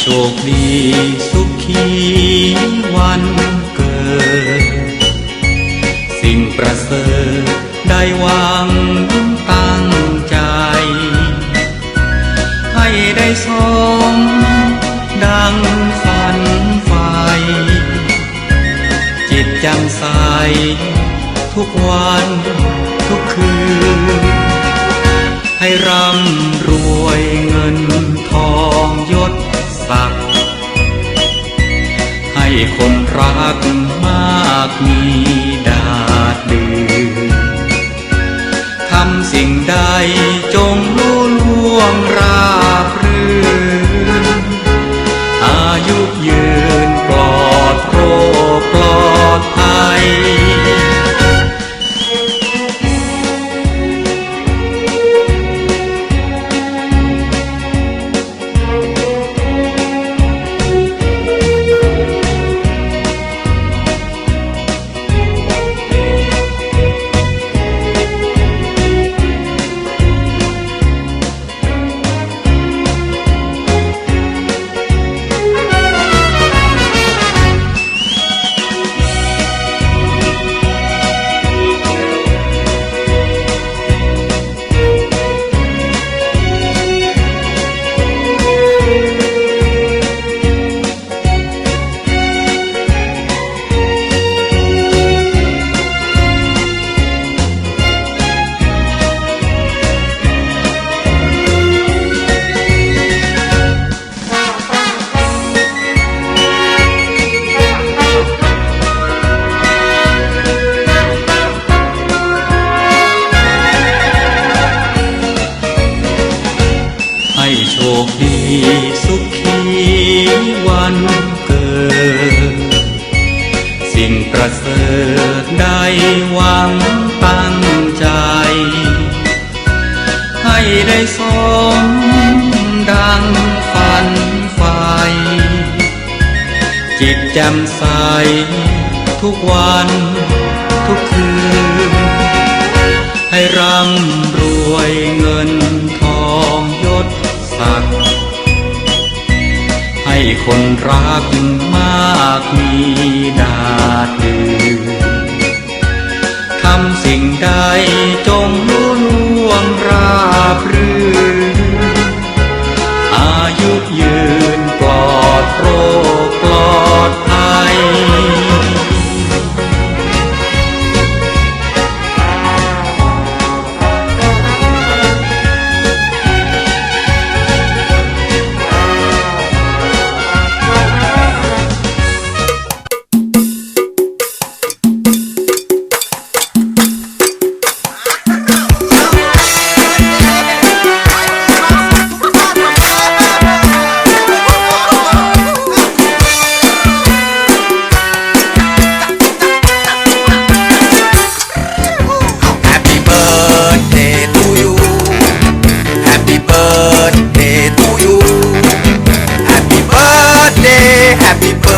โชคดีสุขีวันเกิด สิ่งประเสริฐได้วังตั้งใจ ให้ได้สมดังฝันไฟจิตจำใสทุกวันทุกคืน ให้รำักมากมีดาดดืนทำสิ่งใดจงรู้ล่วงรา ให้โชคดีสุขีวันเกิด สิ่งประเสริฐได้หวังตั้งใจ ให้ได้สมดังฝันไฟจิตแจ่มใสทุกวันทุกคืน ให้ร่ำ คนรักมากมีดาดือทำสิ่งใดจงรู้ล่วงราบรื่น happy birthday,